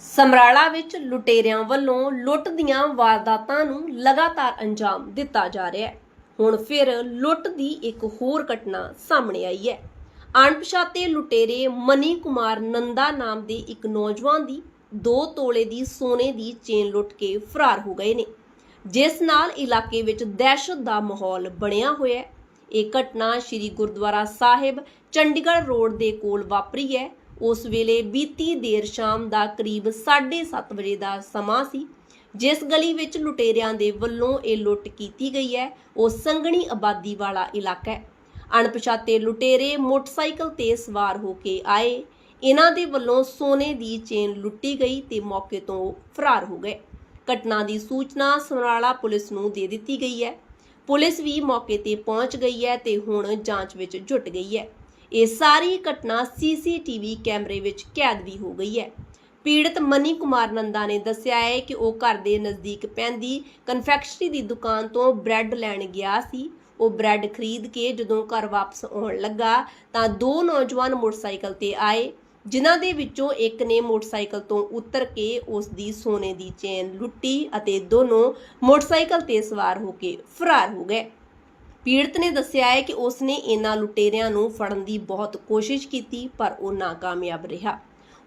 ਸਮਰਾਲਾ ਵਿੱਚ ਲੁਟੇਰਿਆਂ ਵੱਲੋਂ ਲੁੱਟ ਦੀਆਂ ਵਾਰਦਾਤਾਂ ਨੂੰ ਲਗਾਤਾਰ ਅੰਜਾਮ ਦਿੱਤਾ ਜਾ ਰਿਹਾ ਹੈ। ਹੁਣ ਫਿਰ ਲੁੱਟ ਦੀ ਇੱਕ ਹੋਰ ਘਟਨਾ ਸਾਹਮਣੇ ਆਈ ਹੈ। ਅਣਪਛਾਤੇ ਲੁਟੇਰੇ ਮਨੀ ਕੁਮਾਰ ਨੰਦਾ ਨਾਮ ਦੇ ਇੱਕ ਨੌਜਵਾਨ ਦੀ 2 ਤੋਲੇ ਦੀ ਸੋਨੇ ਦੀ ਚੇਨ ਲੁੱਟ ਕੇ ਫਰਾਰ ਹੋ ਗਏ ਨੇ। ਜਿਸ ਨਾਲ ਇਲਾਕੇ ਵਿੱਚ ਦਹਿਸ਼ਤ ਦਾ ਮਾਹੌਲ ਬਣਿਆ ਹੋਇਆ ਹੈ। ਇਹ ਘਟਨਾ ਸ੍ਰੀ ਗੁਰਦੁਆਰਾ ਸਾਹਿਬ ਚੰਡੀਗੜ੍ਹ ਰੋਡ ਦੇ ਕੋਲ ਵਾਪਰੀ ਹੈ। ਉਸ ਵੇਲੇ ਬੀਤੀ ਦੇਰ ਸ਼ਾਮ ਦਾ ਕਰੀਬ 7:30 ਵਜੇ ਦਾ ਸਮਾਂ ਸੀ, ਜਿਸ ਗਲੀ ਵਿੱਚ ਲੁਟੇਰਿਆਂ ਦੇ ਵੱਲੋਂ ਇਹ ਲੁੱਟ ਕੀਤੀ ਗਈ ਹੈ। ਉਹ ਸੰਘਣੀ ਆਬਾਦੀ ਵਾਲਾ ਇਲਾਕਾ ਹੈ। ਅਣਪਛਾਤੇ ਲੁਟੇਰੇ ਮੋਟਰਸਾਈਕਲ ਤੇ ਸਵਾਰ ਹੋ ਕੇ ਆਏ। ਇਹਨਾਂ ਦੇ ਵੱਲੋਂ ਸੋਨੇ ਦੀ ਚੇਨ ਲੁੱਟੀ ਗਈ ਤੇ ਮੌਕੇ ਤੋਂ ਫਰਾਰ ਹੋ ਗਏ। ਘਟਨਾ ਦੀ ਸੂਚਨਾ ਸਮਰਾਲਾ ਪੁਲਿਸ ਨੂੰ ਦੇ ਦਿੱਤੀ ਗਈ ਹੈ। ਪੁਲਿਸ ਵੀ ਮੌਕੇ ਤੇ ਪਹੁੰਚ ਗਈ ਹੈ ਤੇ ਹੁਣ ਜਾਂਚ ਵਿੱਚ ਜੁਟ ਗਈ ਹੈ। ਇਹ ਸਾਰੀ ਘਟਨਾ ਸੀਸੀਟੀਵੀ ਕੈਮਰੇ ਵਿੱਚ ਕੈਦ ਵੀ ਹੋ ਗਈ ਹੈ। ਪੀੜਤ ਮਨੀ ਕੁਮਾਰ ਨੰਦਾ ਨੇ ਦੱਸਿਆ ਹੈ ਕਿ ਉਹ ਘਰ ਦੇ ਨਜ਼ਦੀਕ ਪੈਂਦੀ ਕਨਫੈਕਸ਼ਨਰੀ ਦੀ ਦੁਕਾਨ ਤੋਂ ਬ੍ਰੈਡ ਲੈਣ ਗਿਆ ਸੀ। ਉਹ ਬ੍ਰੈਡ ਖਰੀਦ ਕੇ ਜਦੋਂ ਘਰ ਵਾਪਸ ਆਉਣ ਲੱਗਾ ਤਾਂ ਦੋ ਨੌਜਵਾਨ ਮੋਟਰਸਾਈਕਲ ਤੇ ਆਏ, ਜਿਨ੍ਹਾਂ ਦੇ ਵਿੱਚੋਂ ਇੱਕ ਨੇ ਮੋਟਰਸਾਈਕਲ ਤੋਂ ਉਤਰ ਕੇ ਉਸ ਦੀ ਸੋਨੇ ਦੀ ਚੇਨ ਲੁੱਟੀ ਅਤੇ ਦੋਨੋਂ ਮੋਟਰਸਾਈਕਲ ਤੇ ਸਵਾਰ ਹੋ ਕੇ ਫਰਾਰ ਹੋ ਗਏ। ਪੀੜਤ ਨੇ ਦੱਸਿਆ ਹੈ ਕਿ ਉਸ ਨੇ ਇਹਨਾਂ ਲੁਟੇਰਿਆਂ ਨੂੰ ਫੜਨ ਦੀ ਬਹੁਤ ਕੋਸ਼ਿਸ਼ ਕੀਤੀ, ਪਰ ਉਹ ਨਾਕਾਮਯਾਬ ਰਿਹਾ।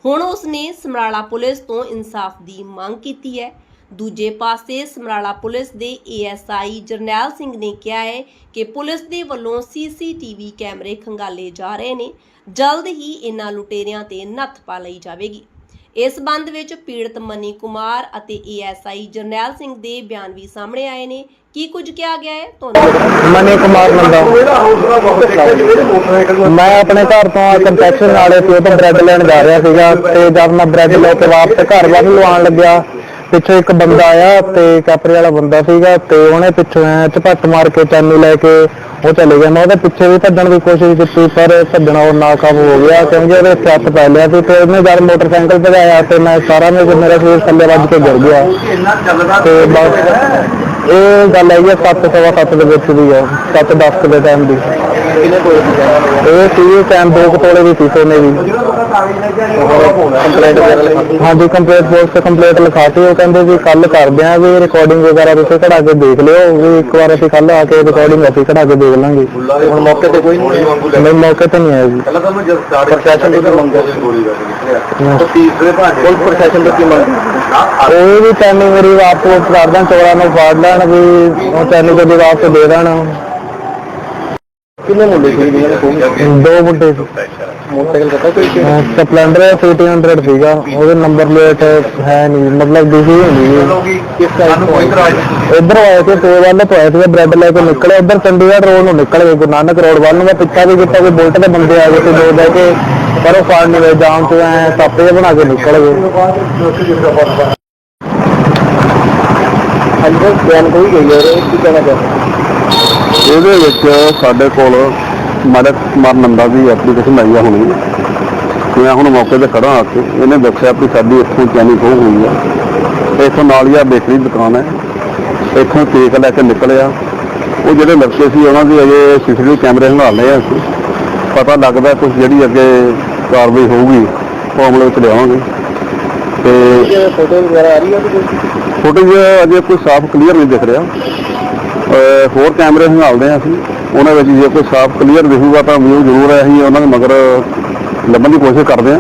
ਹੁਣ ਉਸ ਨੇ ਸਮਰਾਲਾ ਪੁਲਿਸ ਤੋਂ ਇਨਸਾਫ ਦੀ ਮੰਗ ਕੀਤੀ ਹੈ। ਦੂਜੇ ਪਾਸੇ ਸਮਰਾਲਾ ਪੁਲਿਸ ਦੇ ਏਐਸਆਈ ਜਰਨੈਲ ਸਿੰਘ ਨੇ ਕਿਹਾ ਹੈ ਕਿ ਪੁਲਿਸ ਦੇ ਵੱਲੋਂ ਸੀਸੀਟੀਵੀ ਕੈਮਰੇ ਖੰਗਾਲੇ ਜਾ ਰਹੇ ਨੇ। ਜਲਦ ਹੀ ਇਹਨਾਂ ਲੁਟੇਰਿਆਂ ਤੇ ਨੱਥ ਪਾ ਲਈ ਜਾਵੇਗੀ। ਇਸ ਸੰਬੰਧ ਵਿੱਚ ਪੀੜਤ ਮਨੀ ਕੁਮਾਰ ਅਤੇ ਏਐਸਆਈ ਜਰਨੈਲ ਸਿੰਘ ਦੇ ਬਿਆਨ ਵੀ ਸਾਹਮਣੇ ਆਏ ਨੇ। ਕੀ ਕੁਝ ਕਿਹਾ ਗਿਆ ਹੈ? ਤੁਹਾਨੂੰ ਮਨੀ ਕੁਮਾਰ ਨੰਦਾ ਮੈਂ ਆਪਣੇ ਘਰ ਤੋਂ ਕੰਪੈਕਸ਼ਨ ਵਾਲੇ ਤੋਂ ਬ੍ਰੈਡ ਲੈਣ ਜਾ ਰਿਹਾ ਸੀਗਾ ਤੇ ਜਦ ਮੈਂ ਬ੍ਰੈਡ ਲੈ ਕੇ ਵਾਪਸ ਘਰ ਵੱਲ ਨੂੰ ਲੱਗਿਆ ਪਿੱਛੇ ਇੱਕ ਬੰਦਾ ਆਇਆ ਤੇ ਕਾਪਰੇ ਵਾਲਾ ਬੰਦਾ ਸੀਗਾ ਤੇ ਉਹਨੇ ਪਿੱਛੋਂ ਐ ਝਪੱਟ ਮਾਰ ਕੇ ਚਾਨੂ ਲੈ ਕੇ ਉਹ ਚਲੇ ਗਿਆ। ਮੈਂ ਉਹਦੇ ਪਿੱਛੇ ਵੀ ਭੱਜਣ ਦੀ ਕੋਸ਼ਿਸ਼ ਕੀਤੀ, ਪਰ ਭੱਜਣਾ ਉਹ ਨਾਕਾਮ ਹੋ ਗਿਆ ਕਿਉਂਕਿ ਉਹਦੇ ਇੱਥੇ ਹੱਥ ਪੈ ਲਿਆ ਸੀ ਤੇ ਉਹਨੇ ਜਦ ਮੋਟਰਸਾਈਕਲ ਭਜਾਇਆ ਤੇ ਮੈਂ ਸਾਰਾ ਮੇਰੇ ਮੇਰਾ ਸਰੀਰ ਥੱਲੇ ਵੱਜ ਕੇ ਗਿਰ ਗਿਆ। ਤੇ ਬਸ ਇਹ ਗੱਲ ਹੈਗੀ ਆ ਸੱਤ ਸਵਾ ਸੱਤ ਦੇ ਵਿੱਚ ਦੀ ਹੈ ਸੱਤ ਦਸ ਕੁ ਦੇ ਟਾਈਮ ਦੀ। ਇਹ ਸੀ ਟਾਈਮ ਦੋ ਕੁ ਤੋਲੇ ਦੀ ਸੀ ਸੋਨੇ ਦੀ। ਹਾਂਜੀ ਕੰਪਲੀਟ ਪੁਲਿਸ ਤੇ ਕੰਪਲੀਟ ਲਿਖਾਤੀ ਉਹ ਕਹਿੰਦੇ ਵੀ ਕੱਲ ਕਰਦੇ ਆ ਵੀ ਰਿਕਾਰਡਿੰਗ ਵਗੈਰਾ ਤੁਸੀਂ ਕਢਾ ਕੇ ਦੇਖ ਲਿਓ ਵੀ ਇੱਕ ਵਾਰ ਅਸੀਂ ਕੱਲ ਆ ਕੇ ਰਿਕਾਰਡਿੰਗ ਅਸੀਂ ਕਢਾ ਕੇ ਦੇਖ ਲਾਂਗੇ। ਹੁਣ ਮੌਕੇ ਤੇ ਕੋਈ ਨਹੀਂ ਨਹੀਂ ਮੌਕੇ ਤੇ ਨਹੀਂ ਆਇਆ ਜੀ। ਪਹਿਲਾਂ ਤਾਂ ਮੈਂ ਜਦ ਸਟਾਰਟ ਪ੍ਰਸ਼ਾਸਨ ਤੋਂ ਮੰਗਿਆ ਸੀ ਗੋਲੀ ਦਾ ਤਾਂ ਤੀਸਰੇ ਭਾਂਡੇ ਪੁਲਿਸ ਪ੍ਰਸ਼ਾਸਨ ਤੋਂ ਕੀ ਮੰਗ ਉਹ ਵੀ ਤੈਨੂੰ ਮੇਰੀ ਵਾਪਸ ਕਰਦਾਂ ਚੋਰਾਂ ਨੂੰ ਫਾੜ ਲੈਣ ਵੀ ਉਹ ਤੈਨੂੰ ਕਦੇ ਵਾਪਸ ਦੇ ਦੇਣ। ਕਿੰਨੇ ਮੁੰਡੇ ਸੀ ਜਿਹਨਾਂ ਨੇ ਖੋਹ ਦੋ ਮੁੰਡੇ ਸੀ। ਮੋਟਰਸਾਈਕਲ ਪਤਾ ਕੋਈ ਕਿ ਸਪਲੈਂਡਰ 300 ਸੀਗਾ। ਉਹਦੇ ਨੰਬਰ ਪਲੇਟ ਹੈ ਨਹੀਂ ਮਤਲਬ ਦਿਖੀ ਹੁੰਦੀ ਕਿਸ ਤਰ੍ਹਾਂ ਕੋਈ ਇਤਰਾਜ਼ ਨਹੀਂ ਇੱਧਰ ਆਏ ਸੀ ਤੇ ਵੱਲ ਤੋਂ ਆਏ ਬ੍ਰੈਡ ਲੈ ਕੇ ਨਿਕਲੇ ਇੱਧਰ ਚੰਡੀਗੜ੍ਹ ਰੋਡ ਨੂੰ ਨਿਕਲ ਗਏ ਗੁਰੂ ਨਾਨਕ ਰੋਡ ਵੱਲ ਨੂੰ। ਮੈਂ ਪਿੱਛਾ ਵੀ ਕੀਤਾ ਕੋਈ ਬੁਲਟ ਦੇ ਬੰਦੇ ਆ ਗਏ ਤੇ ਦੋ ਬਹਿ ਕੇ। ਪਰ ਉਹ ਫਾੜ ਨਹੀਂ ਗਏ ਜਾਮ ਤੋਂ ਐ ਸਾਪੇ ਜਿਹੇ ਬਣਾ ਕੇ ਨਿਕਲ ਗਏ। ਅੰਦਰ ਬਿਆਨ ਕੋਈ ਗਈ ਹੈ ਕੀ ਕਹਿਣਾ ਚਾਹੁੰਦੇ ਇਹਦੇ ਵਿੱਚ ਸਾਡੇ ਕੋਲ ਮਦਦ ਕੁਮਾਰ ਨੰਦਾ ਦੀ ਐਪਲੀਕੇਸ਼ਨ ਆਈ ਆ ਹੁਣੀ। ਮੈਂ ਹੁਣ ਮੌਕੇ ਤੇ ਖੜਾ ਆ ਕੇ ਇਹਨੇ ਦੱਸਿਆ ਵੀ ਸਾਡੀ ਇੱਥੋਂ ਚੈਨੀ ਖੋਹ ਹੋਈ ਆ। ਇੱਥੋਂ ਨਾਲ ਹੀ ਆ ਬੇਕਰੀ ਦੁਕਾਨ ਹੈ। ਇੱਥੋਂ ਕੇਕ ਲੈ ਕੇ ਨਿਕਲਿਆ। ਉਹ ਜਿਹੜੇ ਲੜਕੇ ਸੀ, ਉਹਨਾਂ ਦੀ ਅਜੇ ਸੀਸੀਟੀਵੀ ਕੈਮਰੇ ਹੰਗਾਲੇ ਆ ਅਸੀਂ। ਪਤਾ ਲੱਗਦਾ ਕੁਝ ਜਿਹੜੀ ਅੱਗੇ ਕਾਰਵਾਈ ਹੋਊਗੀ, ਉਹ ਅਮਲ ਵਿੱਚ ਲਿਆਵਾਂਗੇ। ਤੇ ਫੋਟੋ ਵਗੈਰਾ ਆ ਰਹੀ ਹੈ ਫੁਟੇਜ ਅਜੇ ਕੋਈ ਸਾਫ਼ ਕਲੀਅਰ ਨਹੀਂ ਦਿਖ ਰਿਹਾ। ਅਹ ਹੋਰ ਕੈਮਰੇ ਹੰਗਾਲਦੇ ਆ ਅਸੀਂ। ਉਹਨਾਂ ਵਿੱਚ ਜੇ ਕੋਈ ਸਾਫ਼ ਕਲੀਅਰ ਦਿਖੂਗਾ ਤਾਂ ਵਿਊ ਜ਼ਰੂਰ ਹੈ ਅਸੀਂ ਉਹਨਾਂ ਦੇ ਮਗਰ ਲੱਭਣ ਦੀ ਕੋਸ਼ਿਸ਼ ਕਰਦੇ ਆ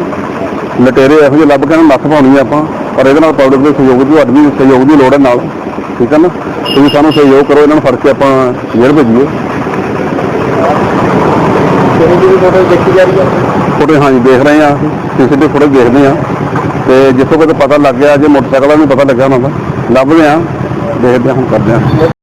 ਲਟੇਰੇ ਇਹੋ ਜਿਹੇ ਲੱਭ ਕੇ ਨੂੰ ਨੱਥ ਪਾਉਣੀ ਆ ਆਪਾਂ ਪਰ ਇਹਦੇ ਨਾਲ ਪਬਲਿਕ ਦੇ ਸਹਿਯੋਗ ਦੀ ਤੁਹਾਡੀ ਵੀ ਸਹਿਯੋਗ ਦੀ ਲੋੜ ਹੈ ਨਾਲ। ਠੀਕ ਹੈ ਨਾ? ਤੁਸੀਂ ਸਾਨੂੰ ਸਹਿਯੋਗ ਕਰੋ ਇਹਨਾਂ ਨੂੰ ਫੜ ਕੇ ਆਪਾਂ ਜੇਲ੍ਹ ਭੇਜੀਏ। ਫੋਟੋ ਦੇਖੀ ਜਾ ਰਹੀ ਹੈ? ਫੁਟੇਜ ਹਾਂਜੀ ਦੇਖ ਰਹੇ ਆ ਸੀਸੀਟੀਵੀ ਫੁਟੇਜ ਦੇਖਦੇ ਆ ਤੇ ਜਿੱਥੋਂ ਕਿਤੇ ਪਤਾ ਲੱਗ ਗਿਆ, ਜੇ ਮੋਟਰਸਾਈਕਲ ਦਾ ਵੀ ਪਤਾ ਲੱਗਿਆ ਉਹਨਾਂ ਦਾ ਲੱਭਦੇ ਆ ਦੇਖਦੇ ਆ ਹੁਣ ਕਰਦੇ ਆ